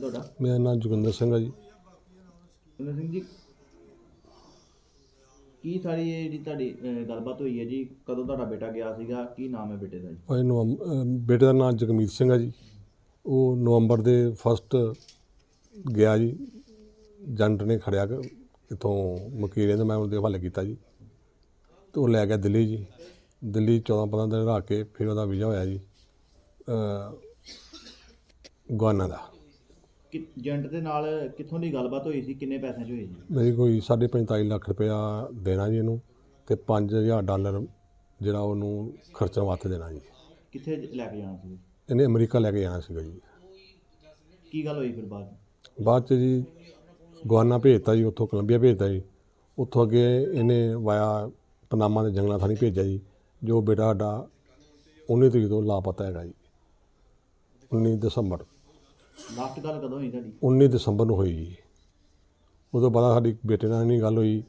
ਤੁਹਾਡਾ? ਮੇਰਾ ਨਾਮ ਜੋਗਿੰਦਰ ਸਿੰਘ ਹੈ ਜੀ। ਸੁੰਦਰ ਸਿੰਘ ਜੀ ਕੀ ਸਾਰੀ ਇਹ ਜਿਹੜੀ ਤੁਹਾਡੀ ਅਹ, ਗੱਲਬਾਤ ਹੋਈ ਹੈ ਜੀ? ਕਦੋਂ ਤੁਹਾਡਾ ਬੇਟਾ ਗਿਆ ਸੀਗਾ? ਕੀ ਨਾਮ ਹੈ ਬੇਟੇ ਦਾ ਜੀ? ਭਾਈ ਨਵੰਬ ਅਹ ਬੇਟੇ ਦਾ ਨਾਮ ਜਗਮੀਤ ਸਿੰਘ ਹੈ ਜੀ। ਉਹ ਨਵੰਬਰ ਦੇ ਫਸਟ ਗਿਆ ਜੀ। ਜੰਟ ਨੇ ਖੜਿਆ ਕ- ਇੱਥੋਂ ਮਕੀਰੇ ਦੇ ਮੈਂ ਉਹਦੇ ਹਵਾਲੇ ਕੀਤਾ ਜੀ। ਤੇ ਉਹ ਲੈ ਗਿਆ ਦਿੱਲੀ ਜੀ। ਦਿੱਲੀ 14 15 ਦਿਨ ਰਹਿ ਕੇ ਫਿਰ ਉਹਦਾ ਵੀਜ਼ਾ ਹੋਇਆ ਜੀ ਅ ਗੁਆਨਾ ਦਾ। ਕਿ ਏਜੰਟ ਦੇ ਨਾਲ ਕਿੱਥੋਂ ਦੀ ਗੱਲਬਾਤ ਹੋਈ ਸੀ? ਕਿੰਨੇ ਪੈਸਿਆਂ 'ਚ ਹੋਈ ਜੀ ਮੇਰੀ ਕੋਈ 45 ਲੱਖ ਰੁਪਇਆ ਦੇਣਾ ਜੀ ਇਹਨੂੰ ਤੇ 5000 ਡਾਲਰ ਜਿਹੜਾ ਉਹਨੂੰ ਖਰਚਣ ਵਾਸਤੇ ਦੇਣਾ ਜੀ। ਕਿੱਥੇ ਲੈ ਕੇ ਜਾਣਾ ਸੀ? ਇਹਨੇ ਅਮਰੀਕਾ ਲੈ ਕੇ ਜਾਣਾ ਸੀਗਾ ਜੀ। ਕੀ ਗੱਲ ਹੋਈ ਫਿਰ ਬਾਅਦ? 'ਚ? ਬਾਅਦ ਚ ਜੀ ਗੁਆਨਾ ਭੇਜਤਾ ਜੀ ਉੱਥੋਂ ਕੋਲੰਬੀਆ ਭੇਜਤਾ ਜੀ। ਉੱਥੋਂ ਅੱਗੇ ਇਹਨੇ ਵਾਇਆ ਪਨਾਮਾ ਦੇ ਜੰਗਲਾਂ ਥਾਣੀ ਭੇਜਿਆ ਜੀ ਜੋ ਬੇਟਾ ਸਾਡਾ 19 ਤਰੀਕ ਤੋਂ ਲਾਪਤਾ ਹੈਗਾ ਜੀ 19 ਦਸੰਬਰ। ਲਾਸਟ ਗੱਲ ਕਦੋਂ ਹੋਈ ਤੁਹਾਡੀ? 19 ਦਸੰਬਰ ਨੂੰ ਹੋਈ ਜੀ। ਉਦੋਂ ਬਾਅਦ ਸਾਡੀ ਬੇਟੇ ਨਾਲ ਨਹੀਂ ਗੱਲ ਹੋਈ।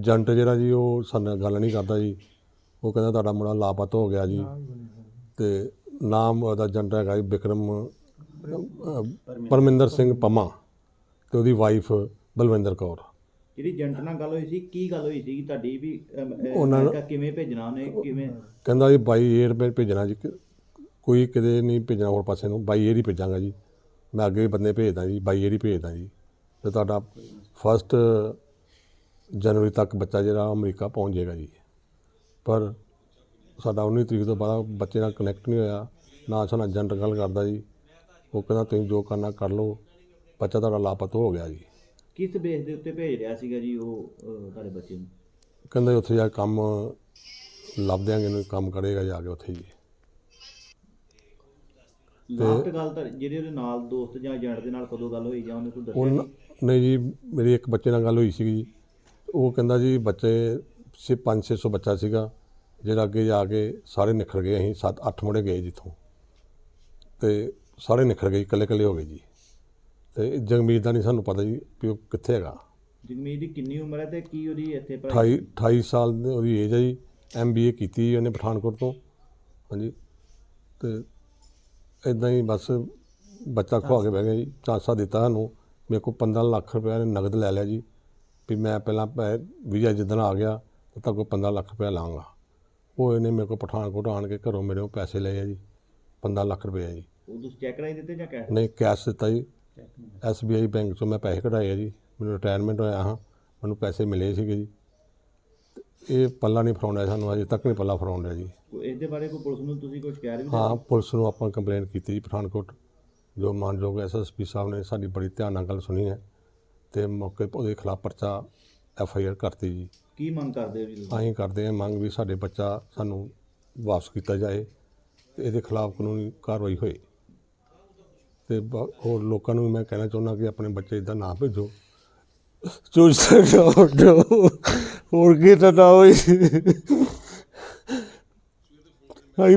ਜੰਟ ਜਿਹੜਾ ਜੀ ਉਹ ਸਾਡੇ ਨਾਲ ਗੱਲ ਨਹੀਂ ਕਰਦਾ ਜੀ। ਉਹ ਕਹਿੰਦਾ ਤੁਹਾਡਾ ਮੁੰਡਾ ਲਾਪਤਾ ਹੋ ਗਿਆ ਜੀ। ਤੇ ਨਾਮ ਉਹਦਾ ਜੰਟ ਹੈਗਾ ਜੀ ਵਿਕਰਮ ਅਹ, ਪਰਮਿੰਦਰ ਸਿੰਘ ਪੰਮਾ ਤੇ ਉਹਦੀ ਵਾਈਫ ਬਲਵਿੰਦਰ ਕੌਰ। ਜਿਹੜੀ ਏਜੰਟ ਨਾਲ ਗੱਲ ਹੋਈ ਸੀ ਕੀ ਗੱਲ ਹੋਈ ਸੀ ਤੁਹਾਡੀ ਵੀ ਅਮ, ਅਹ, ਉਹਨਾਂ ਨੂੰ- ਕਿਵੇਂ ਭੇਜਣਾ ਉਹਨੇ ਕਿਵੇਂ? ਕਹਿੰਦਾ ਜੀ ਬਾਈ 에ਅਰ ਭੇਜਣਾ ਜੀ। ਕਿ- ਕੋਈ ਕਿਤੇ ਨਹੀਂ ਭੇਜਣਾ ਹੋਰ ਪਾਸੇ ਨੂੰ ਬਾਈ 에ਅਰ ਹੀ ਭੇਜਾਂਗਾ ਜੀ। ਮੈਂ ਅੱਗੇ ਵੀ ਬੰਦੇ ਭੇਜਦਾ ਜੀ ਬਾਈ 에ਅਰ ਹੀ ਭੇਜਦਾ ਜੀ। ਤੇ ਤੁਹਾਡਾ ਫਸਟ ਜਨਵਰੀ ਤੱਕ ਬੱਚਾ ਜਿਹੜਾ ਅਮਰੀਕਾ ਪਹੁੰਚ ਜਾਏਗਾ ਜੀ। ਪਰ ਸਾਡਾ 19 ਤਰੀਕ ਤੋਂ ਬਾਅਦ ਬੱਚੇ ਨਾਲ ਕਨੈਕਟ ਨਹੀਂ ਹੋਇਆ ਨਾ ਸਾਨੂੰ ਏਜੰਟ ਗੱਲ ਕਰਦਾ ਜੀ। ਉਹ ਕਹਿੰਦਾ ਤੁਸੀਂ ਜੋ ਕਰਨਾ ਕਰ ਲਓ ਬੱਚਾ ਤੁਹਾਡਾ ਲਾਪਤਾ ਹੋ ਗਿਆ ਜੀ। ਕਿਸ ਬੇਸ ਦੇ ਉੱਤੇ ਭੇਜ ਰਿਹਾ ਸੀਗਾ ਜੀ ਉਹ ਤੁਹਾਡੇ ਬੱਚੇ ਨੂੰ? ਕਹਿੰਦਾ ਉੱਥੇ ਜਾ ਕੰਮ ਲੱਭ ਦਿਆਂਗੇ ਇਹਨੂੰ ਕੰਮ ਕਰੇਗਾ ਜਾ ਕੇ ਉੱਥੇ ਜੀ। ਲਾਸਟ ਗੱਲ ਤਾਂ ਜਿਹੜੇ ਉਹਦੇ ਨਾਲ ਦੋਸਤ ਜਾਂ ਏਜੰਟ ਦੇ ਨਾਲ ਕਦੋਂ ਗੱਲ ਹੋਈ ਜਾਂ ਉਹਨੇ ਕੋਈ ਦੱਸਿਆ ਉਹ ਨਹੀਂ ਜੀ ਮੇਰੀ ਇੱਕ ਬੱਚੇ ਨਾਲ ਗੱਲ ਹੋਈ ਸੀਗੀ ਜੀ। ਉਹ ਕਹਿੰਦਾ ਜੀ ਬੱਚੇ ਸੇ 5-600 ਬੱਚਾ ਸੀਗਾ ਜਿਹੜਾ ਅੱਗੇ ਜਾ ਕੇ ਸਾਰੇ ਨਿਖਰ ਗਏ ਅਸੀਂ 7-8 ਮੁੰਡੇ ਗਏ ਜਿੱਥੋਂ। ਤੇ ਸਾਰੇ ਨਿਖਰ ਗਏ ਇਕੱਲੇ ਇਕੱਲੇ ਹੋ ਗਏ ਜੀ। ਤੇ ਜਗਮੀਤ ਦਾ ਨਹੀਂ ਸਾਨੂੰ ਪਤਾ ਜੀ ਵੀ ਉਹ ਕਿੱਥੇ ਹੈਗਾ। ਜਗਮੀਤ ਦੀ ਕਿੰਨੀ ਉਮਰ ਹੈ ਤੇ ਕੀ ਉਹਦੀ ਇੱਥੇ ਪੜ੍ਹਾਈ 28 28 ਸਾਲ ਦੀ ਉਹਦੀ ਏਜ ਹੈ ਜੀ। ਐਮਬੀਏ ਕੀਤੀ ਉਹਨੇ ਪਠਾਨਕੋਟ ਤੋਂ। ਹਾਂਜੀ। ਤੇ ਇਦਾਂ ਹੀ ਬਸ ਬੱਚਾ ਖਵਾ ਕੇ ਬਹਿ ਗਿਆ ਜੀ ਚਾਂਸਾ ਦਿੱਤਾ ਸਾਨੂੰ ਮੇਰੇ ਕੋਲ 15 ਲੱਖ ਰੁਪਏ ਨੇ ਨਗਦ ਲੈ ਲਿਆ ਜੀ ਵੀ ਮੈਂ ਪਹਿਲਾਂ ਪੈ ਵੀਜ਼ਾ ਜਿੱਦਣ ਆ ਗਿਆ ਤਾਂ ਤੁਹਾਡੇ ਕੋਲ 15 ਲੱਖ ਰੁਪਏ ਲਾਂਗਾ। ਉਹ ਇਹਨੇ ਮੇਰੇ ਕੋਲ ਪਠਾਨਕੋਟ ਆਣ ਕੇ ਘਰੋਂ ਮੇਰੇ ਕੋਲ ਪੈਸੇ ਲਏ ਆ ਜੀ 15 ਲੱਖ ਰੁਪਏ ਜੀ। ਉਹ ਤੁਸੀਂ ਚੈੱਕ ਰਾਈ ਦਿੱਤੇ ਜਾਂ ਕੈਸ਼ ਨਹੀਂ ਕੈਸ਼ ਦਿੱਤਾ ਜੀ। ਐਸਬੀਆਈ ਬੈਂਕ ਚੋਂ ਮੈਂ ਪੈਸੇ ਕਢਾਏ ਆ ਜੀ ਮੈਨੂੰ ਰਿਟਾਇਰਮੈਂਟ ਹੋਇਆ ਹਾਂ ਮੈਨੂੰ ਪੈਸੇ ਮਿਲੇ ਸੀਗੇ ਜੀ। ਤੇ ਇਹ ਪੱਲਾ ਨਹੀਂ ਫਰਾਉਂਦਾ ਸਾਨੂੰ ਅਜੇ ਤੱਕ ਨਹੀਂ ਪੱਲਾ ਫਰਾਉਂਦਾ ਜੀ। ਇਸ ਦੇ ਬਾਰੇ ਕੋਈ ਪੁਲਿਸ ਨੂੰ ਤੁਸੀਂ ਕੁਝ ਕਹਿ ਰਹੇ ਹੋ? ਹਾਂ ਪੁਲਿਸ ਨੂੰ ਆਪਾਂ ਕੰਪਲੇਂਟ ਕੀਤੀ ਜੀ ਪਠਾਨਕੋਟ। ਜੋ ਮਾਨਯੋਗ ਐਸਐਸਪੀ ਸਾਹਿਬ ਨੇ ਸਾਡੀ ਬੜੀ ਧਿਆਨ ਨਾਲ ਗੱਲ ਸੁਣੀ ਹੈ ਤੇ ਮੌਕੇ 'ਤੇ ਉਹਦੇ ਖਿਲਾਫ ਪਰਚਾ ਐਫ ਆਈ ਆਰ ਕਰਤੀ ਜੀ। ਕੀ ਮੰਗ ਕਰਦੇ ਹੋ ਜੀ ਤੁਸੀਂ? ਅਸੀਂ ਕਰਦੇ ਹਾਂ ਮੰਗ ਵੀ ਸਾਡੇ ਬੱਚਾ ਸਾਨੂੰ ਵਾਪਸ ਕੀਤਾ ਜਾਏ ਤੇ ਇਹਦੇ ਖਿਲਾਫ ਕਾਨੂੰਨੀ ਕਾਰਵਾਈ ਹੋਏ। ਤੇ ਬ- ਹੋਰ ਲੋਕਾਂ ਨੂੰ ਵੀ ਮੈਂ ਕਹਿਣਾ ਚਾਹੁੰਦਾ ਕਿ ਆਪਣੇ ਬੱਚੇ ਇਦਾਂ ਨਾ ਭੇਜੋ। ਚੂਸਾ ਨਾ ਹੋਰ ਕੀ ਤਾਂ ਨਾ ਹੋਈ ਆਈ